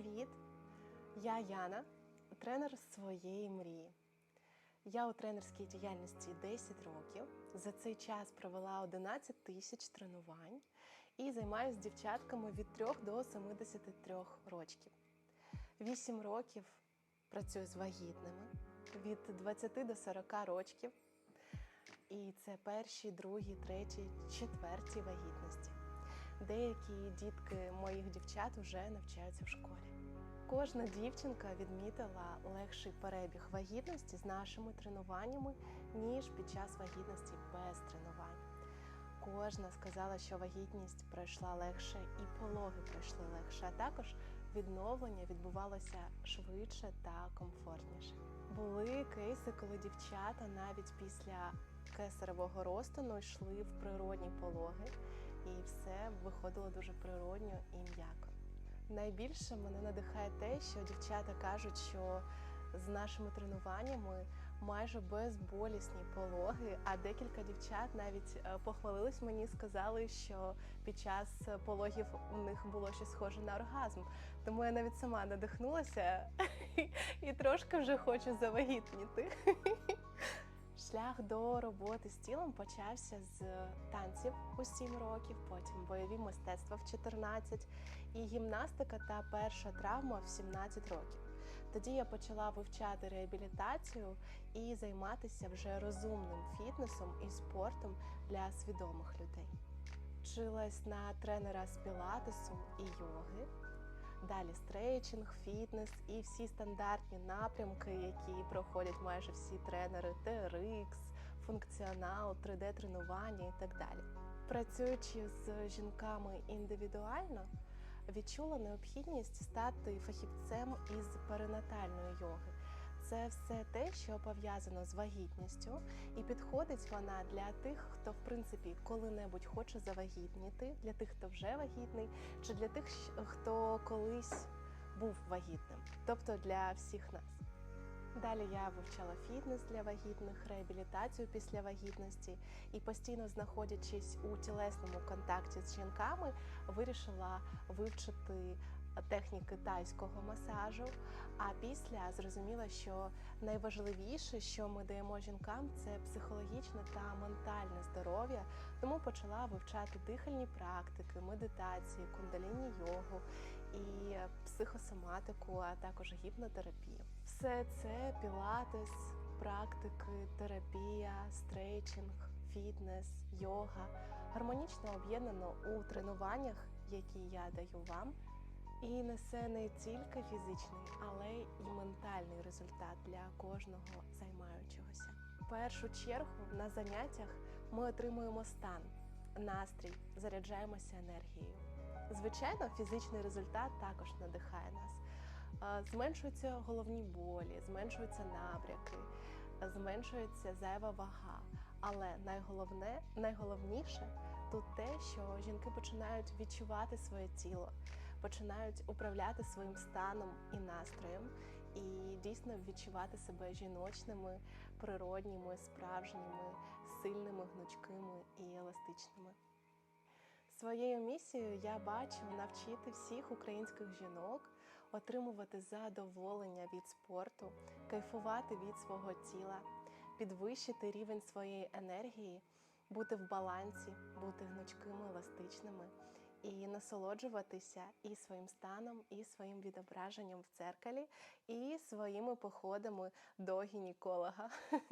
Привіт! Я Яна, тренер своєї мрії. Я у тренерській діяльності 10 років. За цей час провела 11 тисяч тренувань і займаюся дівчатками від 3 до 73 років. 8 років працюю з вагітними від 20 до 40 років. І це перші, другі, треті, четверті вагітності. Деякі дітки моїх дівчат вже навчаються в школі. Кожна дівчинка відмітила легший перебіг вагітності з нашими тренуваннями, ніж під час вагітності без тренувань. Кожна сказала, що вагітність пройшла легше і пологи пройшли легше, а також відновлення відбувалося швидше та комфортніше. Були кейси, коли дівчата навіть після кесаревого розтину йшли в природні пологи, і все виходило дуже природньо і м'яко. Найбільше мене надихає те, що дівчата кажуть, що з нашими тренуваннями майже безболісні пологи, а декілька дівчат навіть е, похвалились мені, сказали, що під час пологів у них було щось схоже на оргазм. Тому я навіть сама надихнулася і трошки вже хочу завагітніти. Шлях до роботи з тілом почався з танців у 7 років, потім бойові мистецтва в 14 і гімнастика та перша травма в 17 років. Тоді я почала вивчати реабілітацію і займатися вже розумним фітнесом і спортом для свідомих людей. Вчилась на тренера з пілатесу і йоги. Далі стрейчинг, фітнес і всі стандартні напрямки, які проходять майже всі тренери: TRX, функціонал, 3D-тренування і так далі. Працюючи з жінками індивідуально, відчула необхідність стати фахівцем із перинатальної йоги. Це все те, що пов'язано з вагітністю, і підходить вона для тих, хто в принципі коли-небудь хоче завагітніти, для тих, хто вже вагітний, чи для тих, хто колись був вагітним, тобто для всіх нас. Далі я вивчала фітнес для вагітних, реабілітацію після вагітності і постійно знаходячись у тілесному контакті з жінками, вирішила вивчити техніки тайського масажу. А після зрозуміла, що найважливіше, що ми даємо жінкам, це психологічне та ментальне здоров'я. Тому почала вивчати дихальні практики, медитації, кундаліні йогу і психосоматику, а також гіпнотерапію. Все це пілатес, практики, терапія, стрейчинг, фітнес, йога гармонічно об'єднано у тренуваннях, які я даю вам, і несе не тільки фізичний, але й ментальний результат для кожного займаючогося. В першу чергу на заняттях ми отримуємо стан, настрій, заряджаємося енергією. Звичайно, фізичний результат також надихає нас. Е, Зменшуються головні болі, зменшуються набряки, зменшується зайва вага. Але найголовне, найголовніше тут те, що жінки починають відчувати своє тіло, починають управляти своїм станом і настроєм, і дійсно відчувати себе жіночними, природніми, справжніми, сильними, гнучкими і еластичними. Своєю місією я бачу навчити всіх українських жінок отримувати задоволення від спорту, кайфувати від свого тіла, підвищити рівень своєї енергії, бути в балансі, бути гнучкими, еластичними і насолоджуватися і своїм станом, і своїм відображенням в церкалі, і своїми походами до гінеколога.